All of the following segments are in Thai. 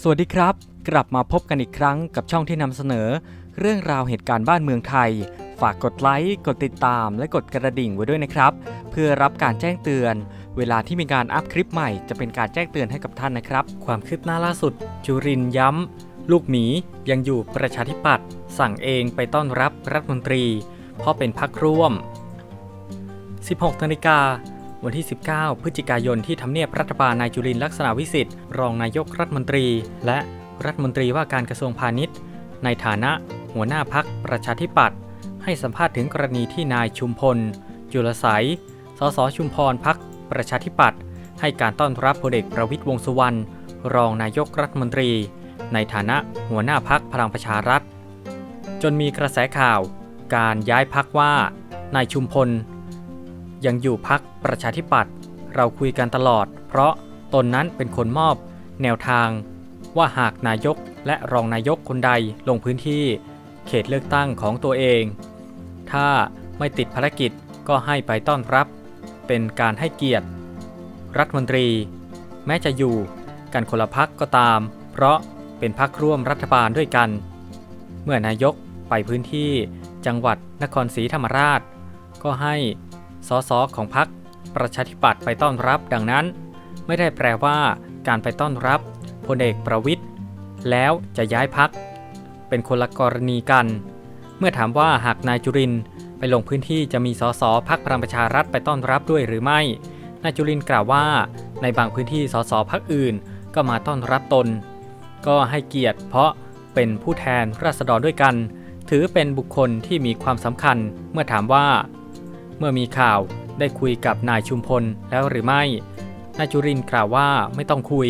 สวัสดีครับ กลับมาพบกันอีกครั้งกับช่องที่นำเสนอ เรื่องราวเหตุการณ์บ้านเมืองไทย ฝากกดไลค์กดติดตาม และกดกระดิ่งไว้ด้วยนะครับ เพื่อรับการแจ้งเตือน เวลาที่มีการอัพคลิปใหม่จะเป็นการแจ้งเตือนให้กับท่านนะครับ ความคืบหน้าล่าสุด จุรินย้ำลูกหมียังอยู่ประชาธิปัตย์สั่งเองไปต้อนรับรัฐมนตรี เพราะเป็นพักร่วม 16นาฬิกา วันที่ 19 พฤศจิกายนที่ทำเนียบรัฐบาลนายจุรินลักษณะวิสิทธิ์รองนายกรัฐมนตรี และรัฐมนตรีว่าการกระทรวงพาณิชย์ ในฐานะหัวหน้าพักประชาธิปัตย์ให้สัมภาษณ์ถึงกรณีที่นายชุมพล จุลไสยสสชุมพรพักประชาธิปัตย์ให้การต้อนรับพลเอกประวิตยวงษ์สุวรรณรองนายกรัฐมนตรี ในฐานะหัวหน้าพักพลังประชารัฐ จนมีกระแสข่าว การย้ายพักว่านายชุมพล ยังอยู่พักประชาธิปัตย์เราคุยกันตลอด เพราะตนนั้นเป็นคนมอบ แนวทาง ว่าหากนายกและรองนายกคนใดลงพื้นที่ เขตเลือกตั้งของตัวเอง ถ้าไม่ติดภารกิจก็ให้ไปต้อนรับ เป็นการให้เกียรติ รัฐมนตรี แม้จะอยู่กันคนละพักก็ตาม เพราะเป็นพักร่วมรัฐบาลด้วยกัน เมื่อนายกไปพื้นที่จังหวัดนครศรีธรรมราช ก็ให้ สสของพรรคประชาธิปัตย์ไปต้อนรับดังนั้น ไม่ได้แปลว่าการไปต้อนรับพลเอกประวิทย์แล้วจะย้ายพัก เป็นคนละกรณีกัน เมื่อถามว่าหากนายจุรินไปลงพื้นที่จะมีสสพักพลังประชารัฐไปต้อนรับด้วยหรือไม่ นายจุรินกล่าวว่า ในบางพื้นที่สสพักอื่นก็มาต้อนรับตน ก็ให้เกียรติเพราะเป็นผู้แทนราษฎรด้วยกัน ถือเป็นบุคคลที่มีความสำคัญ เมื่อถามว่า เมื่อมีข่าวได้คุยกับนายชุมพลแล้วหรือไม่ นายจุรินกล่าวว่าไม่ต้องคุย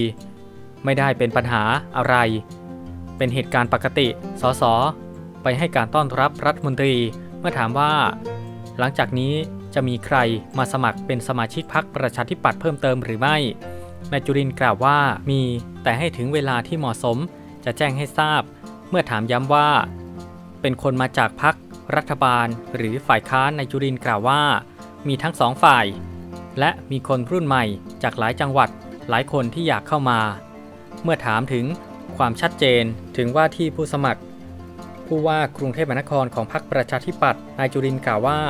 ไม่ได้เป็นปัญหาอะไร เป็นเหตุการณ์ปกติ สส ไปให้การต้อนรับรัฐมนตรีเมื่อถามว่า หลังจากนี้จะมีใครมาสมัครเป็นสมาชิกพรรคประชาธิปัตย์เพิ่มเติมหรือไม่ นายจุรินกล่าวว่ามีแต่ให้ถึงเวลาที่เหมาะสมจะแจ้งให้ทราบ เมื่อถามย้ำว่า เป็นคนมาจากพรรค รัฐบาลหรือฝ่ายค้านนายจุรินกล่าวว่า มีทั้งสองฝ่าย และมีคนรุ่นใหม่จากหลายจังหวัดหลายคนที่อยากเข้ามา เมื่อถามถึงความชัดเจนถึงว่าที่ผู้สมัคร ผู้ว่ากรุงเทพมหานครของพรรคประชาธิปัตย์นายจุรินกล่าวว่า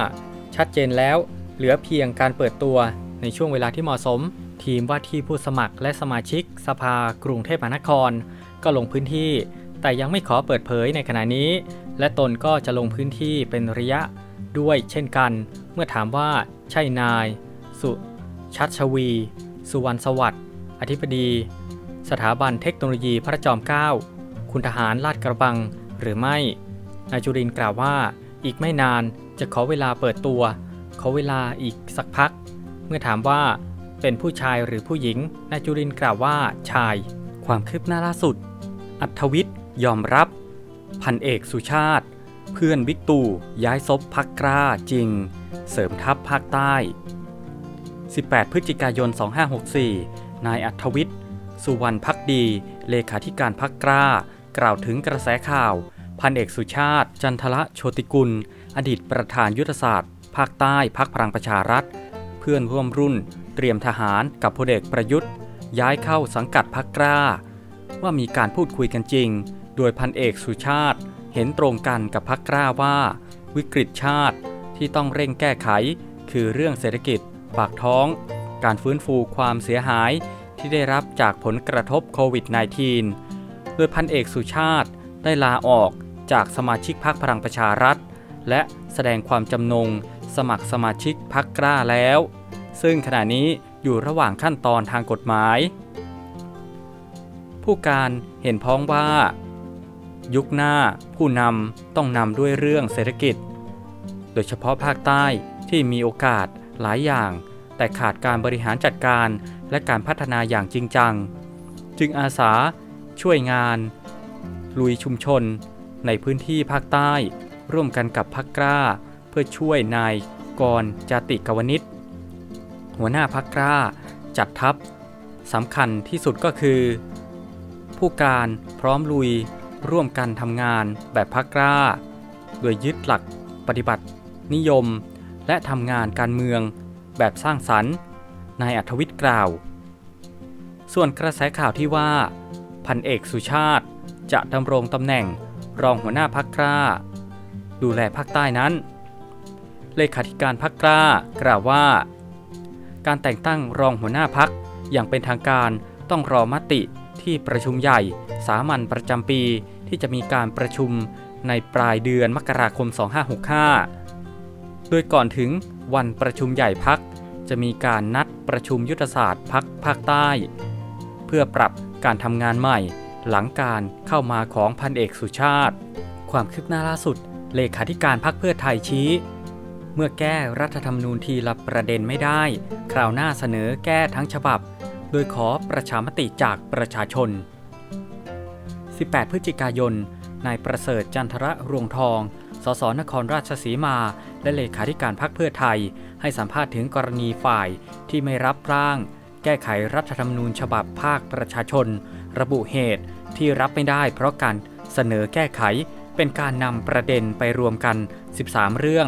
ชัดเจนแล้วเหลือเพียงการเปิดตัวในช่วงเวลาที่เหมาะสม ทีมว่าที่ผู้สมัครและสมาชิกสภากรุงเทพมหานคร ก็ลงพื้นที่ แต่ยังไม่ขอเปิดเผยในขณะนี้และตนก็จะลงพื้นที่เป็นระยะด้วยเช่นกัน เมื่อถามว่าใช่นาย สุชัชวี สุวรรณสวัสดิ์ อธิบดี สถาบันเทคโนโลยีพระจอมเกล้าคุณทหารลาดกระบังหรือไม่ นายจุรินกล่าวว่า อีกไม่นานจะขอเวลาเปิดตัว ขอเวลาอีกสักพัก เมื่อถามว่าเป็นผู้ชายหรือผู้หญิง นายจุรินกล่าวว่าชาย ความคืบหน้าล่าสุด อัธวิทย์ยอมรับ พันเอกสุชาติ เพื่อนวิกตู่ย้ายซบพักกล้าจริง เสริมทัพภาคใต้ 18 พฤศจิกายน 2564 นายอัธวิทย์ สุวรรณพักดี เลขาธิการพักกล้า กล่าวถึงกระแสข่าว พันเอกสุชาติ จันทละโชติกุล อดีตประธานยุทธศาสตร์ ภาคใต้พักพลังประชารัฐ เพื่อนร่วมรุ่น เตรียมทหารกับพลเอกประยุทธ์ ย้ายเข้าสังกัดพักกล้า ว่ามีการพูดคุยกันจริง โดยพันเอกสุชาติเห็นตรงกันกับพักกล้าว่า วิกฤตชาติที่ต้องเร่งแก้ไข คือเรื่องเศรษฐกิจ ปากท้อง การฟื้นฟูความเสียหายที่ได้รับจากผลกระทบโควิด -19 โดยพันเอกสุชาติได้ลาออกจากสมาชิกพรรคพลังประชารัฐ และแสดงความจำนงสมัครสมาชิกพรรคกล้าแล้ว ซึ่งขณะนี้อยู่ระหว่างขั้นตอนทางกฎหมาย ผู้การเห็นพ้องว่า ยุคหน้า ผู้นำต้องนำด้วยเรื่องเศรษฐกิจ โดยเฉพาะภาคใต้ที่มีโอกาสหลายอย่าง แต่ขาดการบริหารจัดการและการพัฒนาอย่างจริงจัง จึงอาสาช่วยงาน ลุยชุมชน ในพื้นที่ภาคใต้ ร่วมกันกับพักกล้า เพื่อช่วยนายกรจาติกวนิชหัวหน้าพักกล้า จัดทัพสำคัญที่สุดก็คือ ผู้การพร้อมลุย ร่วมกันทำงานแบบพักกล้า โดยยึดหลักปฏิบัติ นิยม และทำงานการเมือง แบบสร้างสรรค์นายอัธวิทย์กล่าว ส่วนกระแสข่าวที่ว่า พันเอกสุชาติจะดำรงตำแหน่งรองหัวหน้าพักกล้า ดูแลภาคใต้นั้น เลขาธิการพักกล้ากล่าวว่า การแต่งตั้งรองหัวหน้าพักอย่างเป็นทางการต้องรอมติ ที่ประชุมใหญ่ สามัญประจำปีที่จะมีการประชุมในปลายเดือนมกราคม 2565 โดยก่อนถึงวันประชุมใหญ่พัก จะมีการนัดประชุมยุทธศาสตร์พักภาคใต้ เพื่อปรับการทำงานใหม่ หลังการเข้ามาของพันเอกสุชาติ ความคืบหน้าล่าสุด เลขาธิการพักเพื่อไทยชี้ เมื่อแก้รัฐธรรมนูญทีละประเด็นไม่ได้ คราวหน้าเสนอแก้ทั้งฉบับ โดยขอประชามติจากประชาชน 18 พฤศจิกายน นายประเสริฐจันทระรวงทอง สสนครราชสีมา และเลขาธิการพักเพื่อไทย ให้สัมภาษณ์ถึงกรณีฝ่ายที่ไม่รับร่าง แก้ไขรัฐธรรมนูญฉบับภาคประชาชน ระบุเหตุที่รับไม่ได้เพราะการเสนอแก้ไขเป็นการนำประเด็นไปรวมกัน 13 เรื่อง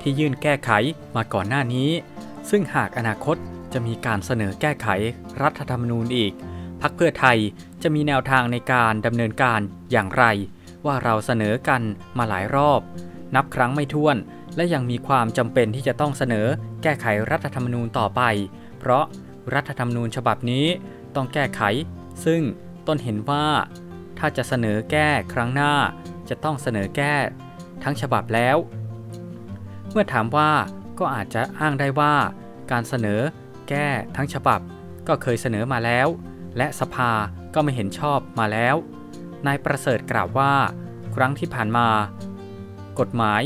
ที่ยื่นแก้ไขมาก่อนหน้านี้ ซึ่งหากอนาคต จะมีการเสนอแก้ไขรัฐธรรมนูญอีก พักเพื่อไทยจะมีแนวทางในการดำเนินการอย่างไร ว่าเราเสนอกันมาหลายรอบ นับครั้งไม่ถ้วน และยังมีความจำเป็นที่จะต้องเสนอแก้ไขรัฐธรรมนูญต่อไป เพราะรัฐธรรมนูญฉบับนี้ต้องแก้ไข ซึ่งต้นเห็นว่า ถ้าจะเสนอแก้ครั้งหน้า จะต้องเสนอแก้ ทั้งฉบับแล้ว เมื่อถามว่าก็อาจจะอ้างได้ว่าการเสนอ แก้ทั้งฉบับก็เคยเสนอมาแล้ว และสภาก็ไม่เห็นชอบมาแล้ว นายประเสริฐกล่าวว่า ครั้งที่ผ่านมา กฎหมาย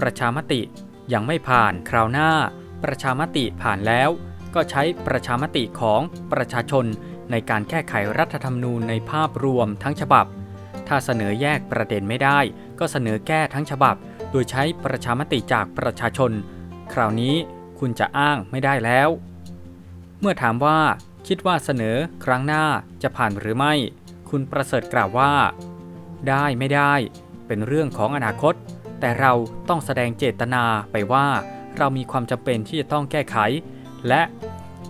ประชามติยังไม่ผ่านคราวหน้า ประชามติผ่านแล้ว ก็ใช้ประชามติของประชาชนในการแก้ไขรัฐธรรมนูญในภาพรวมทั้งฉบับ ถ้าเสนอแยกประเด็นไม่ได้ ก็เสนอแก้ทั้งฉบับ โดยใช้ประชามติจากประชาชน คราวนี้ คุณจะอ้างไม่ได้แล้ว เมื่อถามว่าคิดว่าเสนอครั้งหน้าจะผ่านหรือไม่ คุณประเสริฐกล่าวว่า ได้ไม่ได้ เป็นเรื่องของอนาคต แต่เราต้องแสดงเจตนาไปว่า เรามีความจำเป็นที่จะต้องแก้ไข และ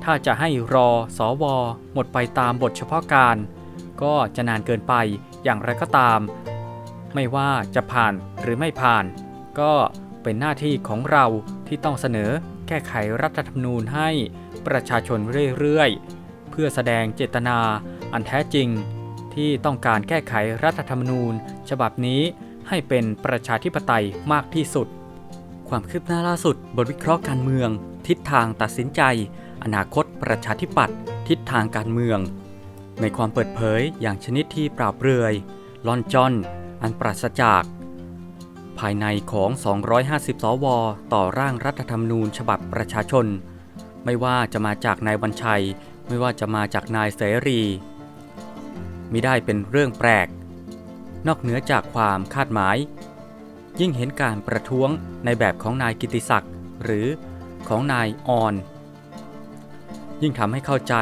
ถ้าจะให้รอสอวอหมดไปตามบทเฉพาะการ ก็จะนานเกินไปอย่างไรก็ตาม ไม่ว่าจะผ่านหรือไม่ผ่าน ก็เป็นหน้าที่ของเราที่ต้องเสนอ แก้ไขรัฐธรรมนูญให้ประชาชนเรื่อยๆ เพื่อแสดงเจตนาอันแท้จริง ที่ต้องการแก้ไขรัฐธรรมนูญ ฉบับนี้ให้เป็นประชาธิปไตยมากที่สุด ความคืบหน้าล่าสุดบทวิเคราะห์การเมือง ทิศทางตัดสินใจ อนาคตประชาธิปัตย์ทิศทางการเมือง ในความเปิดเผยอย่างชนิดที่เปราบเปรื่อยลอนจอน อันปราศจาก ภายในของ 250 สว ต่อร่างรัฐธรรมนูญฉบับประชาชน ไม่ว่าจะมาจากนายวันชัย ไม่ว่าจะมาจากนายเสรีมิได้เป็นเรื่องแปลก นอกเหนือจากความคาดหมาย ยิ่งเห็นการประท้วงในแบบของนายกิติศักดิ์หรือของนายออน ยิ่งทำให้เข้าใจ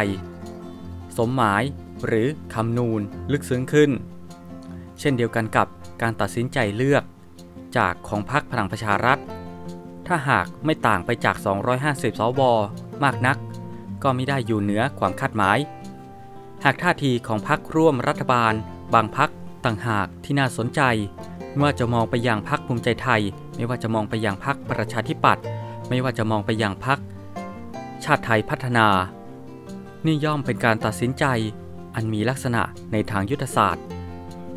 สมหมายหรือคำนูนลึกซึ้งขึ้น เช่นเดียวกันกับการตัดสินใจเลือก จากของพรรคพลังประชารัฐ ถ้าหากไม่ต่างไปจาก 250 สว มากนัก ก็ไม่ได้อยู่เหนือความคาดหมาย หากท่าทีของพรรคร่วมรัฐบาล บางพรรคต่างหากที่น่าสนใจไม่ว่าจะมองไปยังพรรคภูมิใจไทย ไม่ว่าจะมองไปยังพรรคประชาธิปัตย์ไม่ว่าจะมองไปยังพรรคชาติไทยพัฒนา นี่ย่อมเป็นการตัดสินใจอันมีลักษณะในทางยุทธศาสตร์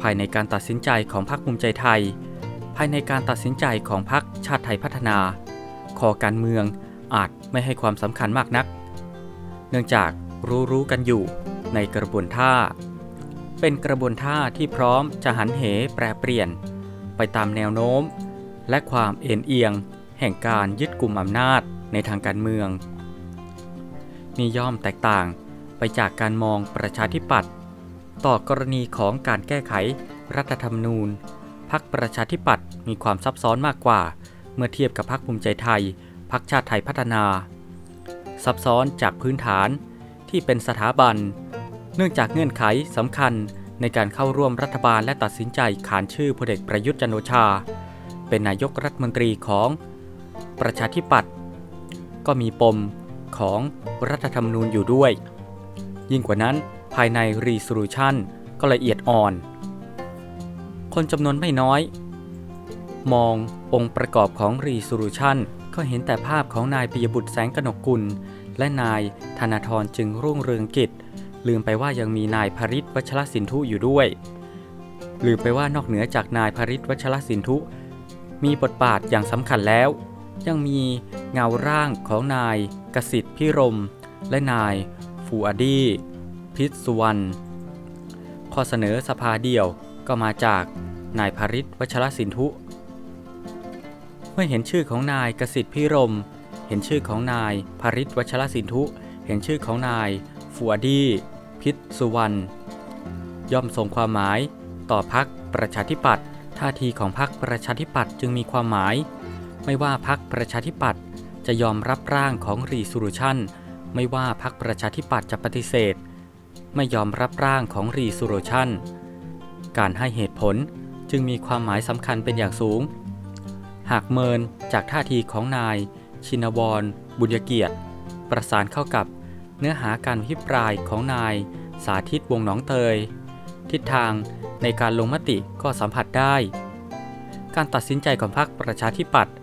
ภายในการตัดสินใจของพรรคภูมิใจไทย ภายในการตัดสินใจของพรรคชาติไทยพัฒนา คอการเมืองอาจไม่ให้ความสำคัญมากนัก เนื่องจากรู้รู้กันอยู่ในกระบวนท่า เป็นกระบวนท่าที่พร้อมจะหันเหแปรเปลี่ยน ไปตามแนวโน้ม และความเอ็นเอียง แห่งการยึดกลุ่มอำนาจในทางการเมืองนี่ย่อมแตกต่างไปจากการมองประชาธิปัตย์ต่อกรณีของการแก้ไขรัฐธรรมนูญ พักประชาธิปัตย์มีความซับซ้อนมากกว่า เมื่อเทียบกับพักภูมิใจไทยพักชาติไทยพัฒนา ซับซ้อนจากพื้นฐานที่เป็นสถาบัน เนื่องจากเงื่อนไขสำคัญในการเข้าร่วมรัฐบาลและตัดสินใจขานชื่อพลเอกประยุทธ์จันโอชา เป็นนายกรัฐมนตรีของประชาธิปัตย์ก็มีปมของรัฐธรรมนูญอยู่ด้วย ยิ่งกว่านั้นภายใน Resolution ก็ละเอียดอ่อน คนจำนวนไม่น้อย มององค์ประกอบของ Resolution ก็เห็นแต่ภาพของนายปิยบุตรแสงกนกกุล และนายธนาธรจึงรุ่งเรืองกิจ ลืมไปว่ายังมีนายพริตวัชรสินธุอยู่ด้วย ลืมไปว่านอกเหนือจากนายพริตวัชรสินธุ มีบทบาทอย่างสำคัญแล้ว ยังมีเงาร่างของนายกสิทธิ์พิรม และนายฟูอดีพิษสุวรรณข้อเสนอสภาเดียวก็มาจาก นายพริตวัชรสินธุเมื่อเห็นชื่อของนายกสิทธิพิรม เห็นชื่อของนายพริตวัชรสินธุเห็นชื่อของนายฟูอดี พิษสุวรรณย่อมส่งความหมาย ต่อพักประชาธิปัตย์ท่าทีของพรรคประชาธิปัตย์จึงมีความหมาย ไม่ว่าพรรคประชาธิปัตย์จะยอมรับร่างของ Resolution ไม่ว่าพรรคประชาธิปัตย์จะปฏิเสธ ไม่ยอมรับร่างของ Resolution การให้เหตุผล จึงมีความหมายสำคัญเป็นอย่างสูง หากเมินจากท่าทีของนาย ชินวร บุญยเกียรติ ประสานเข้ากับเนื้อหาการพิปรายของนาย สาธิตวงหนองเตย ทิศทางในการลงมติก็สัมผัสได้ การตัดสินใจของพรรคประชาธิปัตย์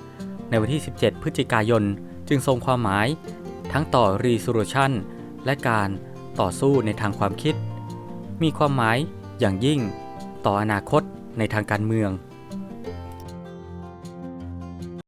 ในวันที่ 17 พฤศจิกายน จึงทรงความหมาย ทั้งต่อ Resolution และการต่อสู้ในทางความคิด มีความหมายอย่างยิ่งต่ออนาคต ในทางการเมือง